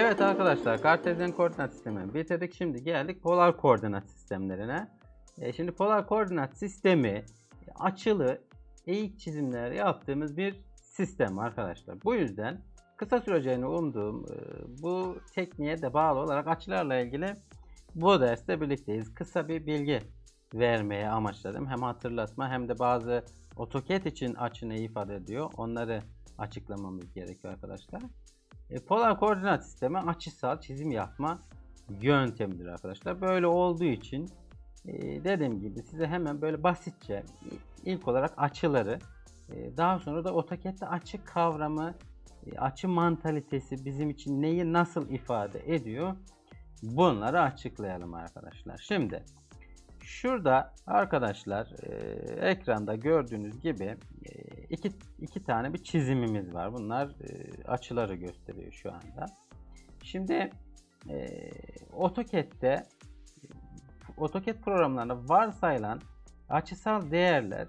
Evet arkadaşlar Kartezyen koordinat sistemini bitirdik. Şimdi geldik polar koordinat sistemlerine. E, şimdi polar koordinat sistemi e, açılı eğik çizimler yaptığımız bir sistem arkadaşlar. Bu yüzden kısa süreceğini umduğum e, bu tekniğe de bağlı olarak açılarla ilgili bu derste birlikteyiz. Kısa bir bilgi vermeye amaçladım. Hem hatırlatma hem de bazı AutoCAD için açı ne ifade ediyor onları açıklamamız gerekiyor arkadaşlar. E, polar koordinat sistemi açısal çizim yapma yöntemidir arkadaşlar. Böyle olduğu için e, dediğim gibi size hemen böyle basitçe ilk olarak açıları e, daha sonra da AutoCAD'de açı kavramı açı mantalitesi bizim için neyi nasıl ifade ediyor bunları açıklayalım arkadaşlar. Şimdi şurada arkadaşlar ekranda gördüğünüz gibi iki, iki tane bir çizimimiz var. Bunlar e, açıları gösteriyor şu anda. Şimdi e, AutoCAD'de AutoCAD programlarında varsayılan açısal değerler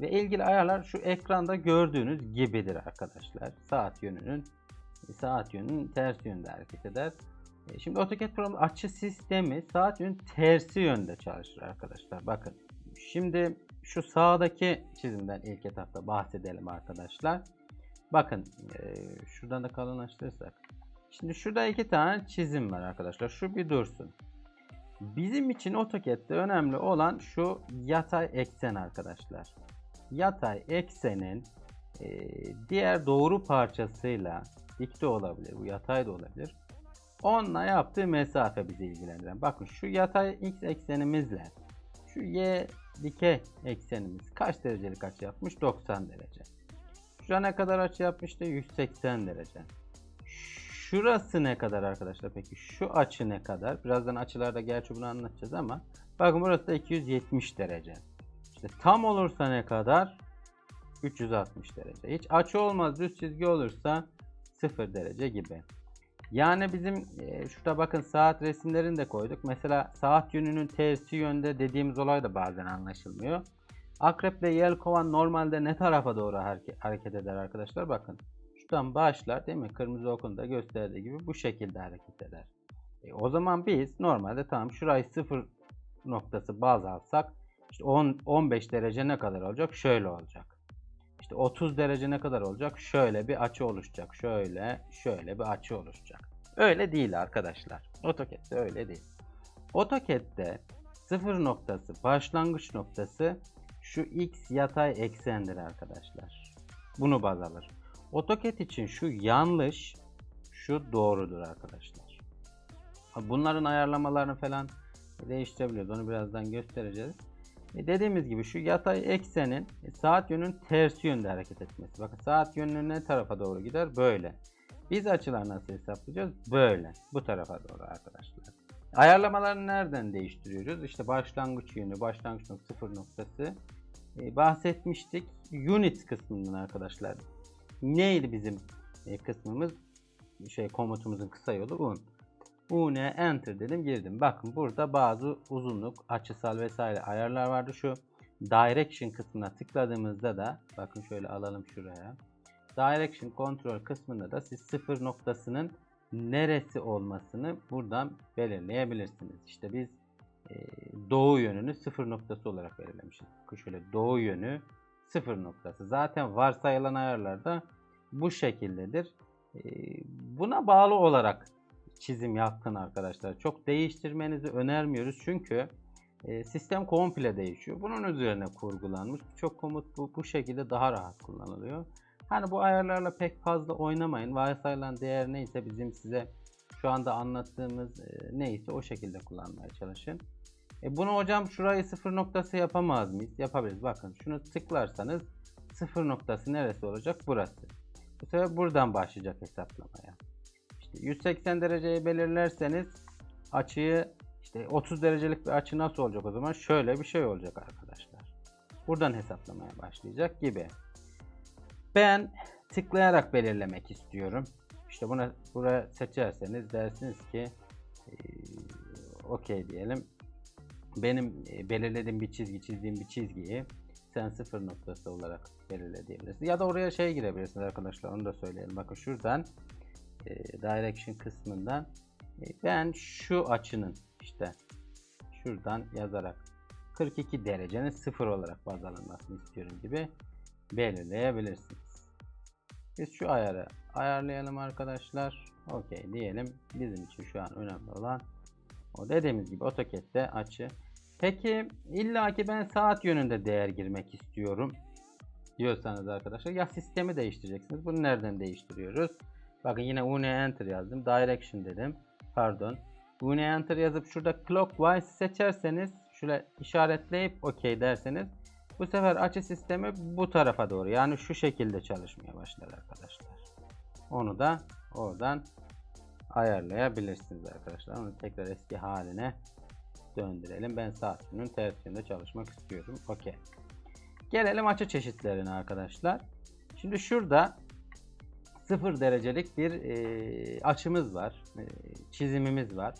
ve ilgili ayarlar şu ekranda gördüğünüz gibidir arkadaşlar. Saat yönünün saat yönünün ters yönde hareket eder. E, Şimdi AutoCAD programı açı sistemi saat yönün tersi yönde çalışır arkadaşlar. Bakın. Şimdi şu sağdaki çizimden ilk etapta bahsedelim arkadaşlar. Bakın e, şuradan da kalınlaştırırsak. Şimdi şurada iki tane çizim var arkadaşlar. Şu bir dursun. Bizim için AutoCAD'de önemli olan şu yatay eksen arkadaşlar. Yatay eksenin e, diğer doğru parçasıyla dik de olabilir, bu yatay da olabilir. Onunla yaptığı mesafe bizi ilgilendiren. Bakın şu yatay x eksenimizle şu y dikey eksenimiz kaç derecelik açı yapmış? 90 derece. Şuraya ne kadar açı yapmıştı? 180 derece. Şurası ne kadar arkadaşlar peki? Şu açı ne kadar? Birazdan açılarda gerçi bunu anlatacağız ama bakın burası da 270 derece. İşte tam olursa ne kadar? 360 derece. Hiç açı olmaz düz çizgi olursa 0 derece gibi. Yani bizim e, şurada bakın saat resimlerini de koyduk. Mesela saat yönünün tersi yönde dediğimiz olay da bazen anlaşılmıyor. Akrep ile yelkovan normalde ne tarafa doğru hareket, eder arkadaşlar? Bakın şuradan başlar değil mi? Kırmızı okunda gösterdiği gibi bu şekilde hareket eder. E, o zaman biz normalde tamam şurayı sıfır noktası baz alsak işte 10, 15 derece ne kadar olacak? Şöyle olacak. İşte 30 derece ne kadar olacak? Şöyle bir açı oluşacak. Şöyle, şöyle bir açı oluşacak. Öyle değil arkadaşlar. AutoCAD'de öyle değil. AutoCAD'de sıfır noktası, başlangıç noktası şu x yatay eksendir arkadaşlar. Bunu baz alır. AutoCAD için şu yanlış, şu doğrudur arkadaşlar. Bunların ayarlamalarını falan değiştirebiliyoruz. Onu birazdan göstereceğiz. E dediğimiz gibi şu yatay eksenin e, saat yönünün tersi yönde hareket etmesi. Bakın saat yönünün ne tarafa doğru gider? Böyle. Biz açılar nasıl hesaplayacağız? Böyle. Bu tarafa doğru arkadaşlar. Ayarlamalarını nereden değiştiriyoruz? İşte başlangıç yönü, başlangıç noktası, sıfır noktası. E, bahsetmiştik. Unit kısmından arkadaşlar. Neydi bizim e, kısmımız? Şey komutumuzun kısa yolu un. UN enter dedim girdim. Bakın burada bazı uzunluk, açısal vesaire ayarlar vardı. Şu direction kısmına tıkladığımızda da bakın şöyle alalım şuraya. Direction control kısmında da siz sıfır noktasının neresi olmasını buradan belirleyebilirsiniz. İşte biz e, doğu yönünü sıfır noktası olarak belirlemişiz. Şöyle doğu yönü sıfır noktası. Zaten varsayılan ayarlarda bu şekildedir. E, buna bağlı olarak çizim yapın arkadaşlar. Çok değiştirmenizi önermiyoruz çünkü e, sistem komple değişiyor. Bunun üzerine kurgulanmış. Birçok komut bu, bu şekilde daha rahat kullanılıyor. Hani bu ayarlarla pek fazla oynamayın. Varsayılan değer neyse bizim size şu anda anlattığımız e, neyse o şekilde kullanmaya çalışın. E bunu hocam şurayı sıfır noktası yapamaz mıyız? Yapabiliriz. Bakın şunu tıklarsanız sıfır noktası neresi olacak? Burası. Bu sefer buradan başlayacak hesaplamaya. 180 dereceyi belirlerseniz açıyı işte 30 derecelik bir açı nasıl olacak o zaman? Şöyle bir şey olacak arkadaşlar. Buradan hesaplamaya başlayacak gibi. Ben tıklayarak belirlemek istiyorum. İşte buna buraya seçerseniz dersiniz ki e, okey diyelim. Benim e, belirlediğim bir çizgi, çizdiğim bir çizgiyi sen sıfır noktası olarak belirle diyebilirsiniz. Ya da oraya şey girebilirsiniz arkadaşlar onu da söyleyelim. Bakın şuradan e, direction kısmından e, ben şu açının işte şuradan yazarak 42 derecenin sıfır olarak baz alınmasını istiyorum gibi belirleyebilirsiniz. Biz şu ayarı ayarlayalım arkadaşlar. Okey diyelim. Bizim için şu an önemli olan o dediğimiz gibi AutoCAD'de açı. Peki illaki ben saat yönünde değer girmek istiyorum diyorsanız arkadaşlar ya sistemi değiştireceksiniz. Bunu nereden değiştiriyoruz? Bakın yine UNE Enter yazdım. Direction dedim. Pardon. UNE Enter yazıp şurada Clockwise seçerseniz şöyle işaretleyip OK derseniz bu sefer açı sistemi bu tarafa doğru yani şu şekilde çalışmaya başlar arkadaşlar. Onu da oradan ayarlayabilirsiniz arkadaşlar. Onu tekrar eski haline döndürelim. Ben saat yönünün ters çalışmak istiyorum. OK. Gelelim açı çeşitlerine arkadaşlar. Şimdi şurada 0 derecelik bir e, açımız var. E, çizimimiz var.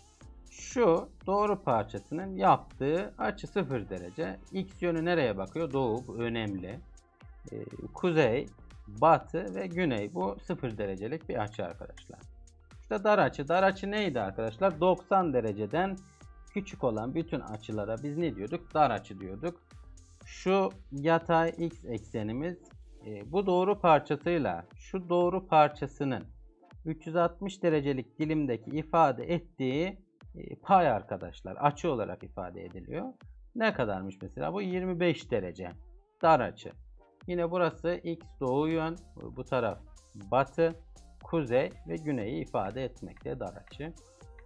Şu doğru parçasının yaptığı açı 0 derece. X yönü nereye bakıyor? Doğu önemli. E, kuzey, batı ve güney bu 0 derecelik bir açı arkadaşlar. İşte dar açı. Dar açı neydi arkadaşlar? 90 dereceden küçük olan bütün açılara biz ne diyorduk? Dar açı diyorduk. Şu yatay x eksenimiz bu doğru parçasıyla şu doğru parçasının 360 derecelik dilimdeki ifade ettiği e, pay arkadaşlar açı olarak ifade ediliyor. Ne kadarmış mesela? Bu 25 derece dar açı. Yine burası x doğu yön, bu taraf batı, kuzey ve güneyi ifade etmekte dar açı.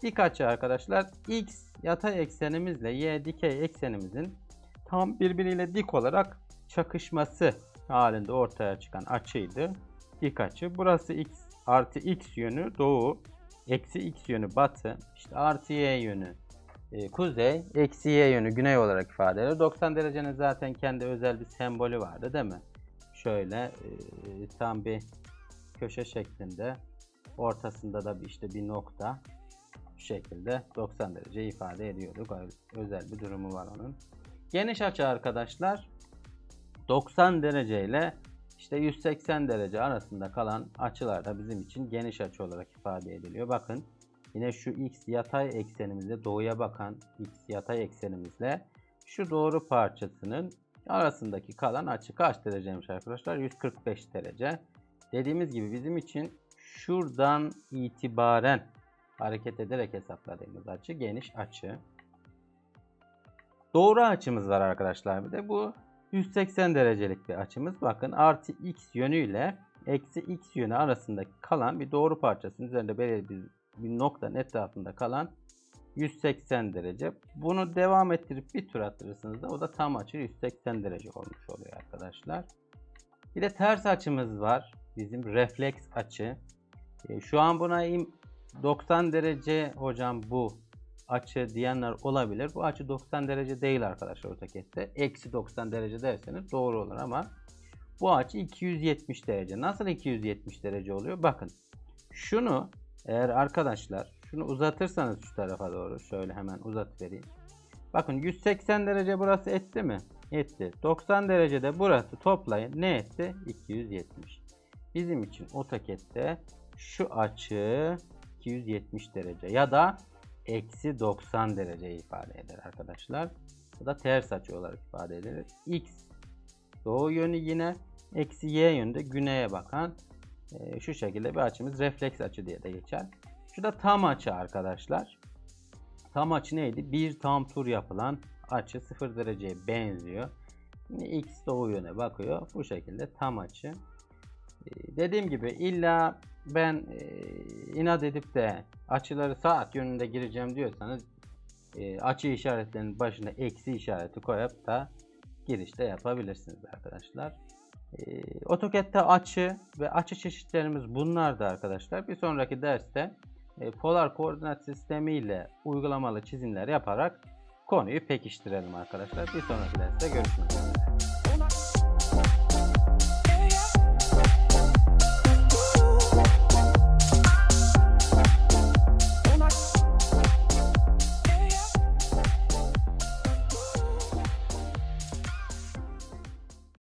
Dik açı arkadaşlar x yatay eksenimizle y dikey eksenimizin tam birbiriyle dik olarak çakışması halinde ortaya çıkan açıydı. Dik açı. Burası x artı x yönü doğu, eksi x yönü batı, işte artı y yönü e, kuzey, eksi y yönü güney olarak ifade edilir. 90 derecenin zaten kendi özel bir sembolü vardı değil mi? Şöyle e, tam bir köşe şeklinde ortasında da bir işte bir nokta şekilde 90 derece ifade ediyorduk. Özel bir durumu var onun. Geniş açı arkadaşlar 90 derece ile işte 180 derece arasında kalan açılarda bizim için geniş açı olarak ifade ediliyor. Bakın yine şu x yatay eksenimizle doğuya bakan x yatay eksenimizle şu doğru parçasının arasındaki kalan açı kaç dereceymiş arkadaşlar? 145 derece. Dediğimiz gibi bizim için şuradan itibaren hareket ederek hesapladığımız açı geniş açı. Doğru açımız var arkadaşlar bir de bu 180 derecelik bir açımız. Bakın artı x yönüyle eksi x yönü arasında kalan bir doğru parçasının üzerinde belirli bir, bir noktanın etrafında kalan 180 derece. Bunu devam ettirip bir tur attırırsınız da o da tam açı 180 derece olmuş oluyor arkadaşlar. Bir de ters açımız var. Bizim refleks açı. E, şu an buna 90 derece hocam bu açı diyenler olabilir. Bu açı 90 derece değil arkadaşlar AutoCAD'de. Eksi 90 derece derseniz doğru olur ama bu açı 270 derece. Nasıl 270 derece oluyor? Bakın şunu eğer arkadaşlar şunu uzatırsanız şu tarafa doğru şöyle hemen uzat vereyim. Bakın 180 derece burası etti mi? Etti. 90 derecede burası toplayın. Ne etti? 270. Bizim için AutoCAD'de şu açı 270 derece ya da eksi 90 derece ifade eder arkadaşlar. Bu da ters açı olarak ifade edilir. X doğu yönü yine eksi y yönünde güneye bakan e, şu şekilde bir açımız refleks açı diye de geçer. Şu da tam açı arkadaşlar. Tam açı neydi? Bir tam tur yapılan açı 0 dereceye benziyor. Yine x doğu yöne bakıyor. Bu şekilde tam açı. E, dediğim gibi illa ben e, inat edip de açıları saat yönünde gireceğim diyorsanız e, açı işaretlerinin başına eksi işareti koyup da girişte yapabilirsiniz arkadaşlar. E, AutoCAD'de açı ve açı çeşitlerimiz bunlardı arkadaşlar. Bir sonraki derste e, polar koordinat sistemi ile uygulamalı çizimler yaparak konuyu pekiştirelim arkadaşlar. Bir sonraki derste görüşmek üzere.